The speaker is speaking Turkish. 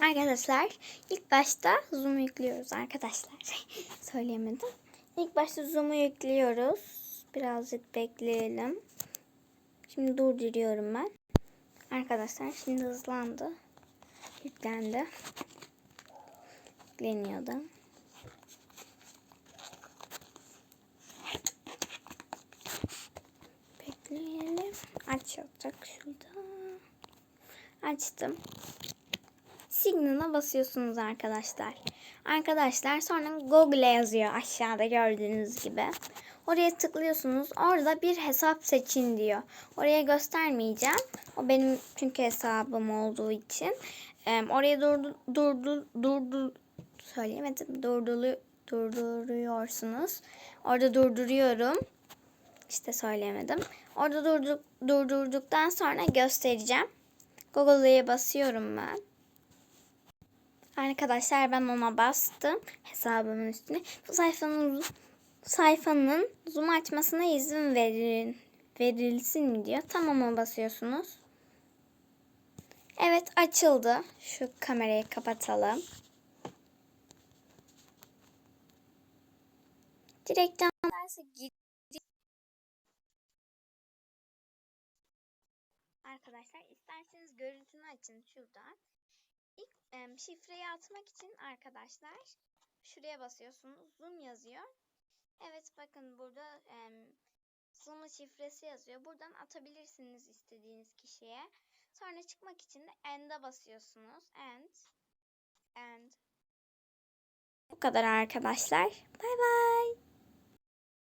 Arkadaşlar ilk başta zoom'u yüklüyoruz arkadaşlar. Söyleyemedim. İlk başta zoom'u yüklüyoruz. Birazcık bekleyelim. Şimdi durduruyorum ben. Arkadaşlar şimdi hızlandı. Yüklendi. Yükleniyordu. Bekleyelim. Açılacak şurada. Açtım. Signal'a basıyorsunuz arkadaşlar. Arkadaşlar sonra Google yazıyor aşağıda gördüğünüz gibi. Oraya tıklıyorsunuz. Orada bir hesap seçin diyor. Oraya göstermeyeceğim. O benim çünkü hesabım olduğu için. Ee, oraya durdu, durdu, durdu, söyleyemedim. Durdulu, durduruyorsunuz. Orada durduruyorum. İşte söyleyemedim. Orada durdu, durdurduktan sonra göstereceğim. Google'ya basıyorum ben. Arkadaşlar ben ona bastım hesabımın üstüne. Bu sayfanın sayfanın zoom açmasına izin verin verilsin diyor. Tamam'a basıyorsunuz. Evet açıldı. Şu kamerayı kapatalım. Direkt derse. Arkadaşlar isterseniz görüntünü açın şuradan. İlk em, şifreyi atmak için arkadaşlar şuraya basıyorsunuz. Zoom yazıyor. Evet bakın burada em, Zoom'un şifresi yazıyor. Buradan atabilirsiniz istediğiniz kişiye. Sonra çıkmak için de end'e basıyorsunuz. End. End. Bu kadar arkadaşlar. Bay bay.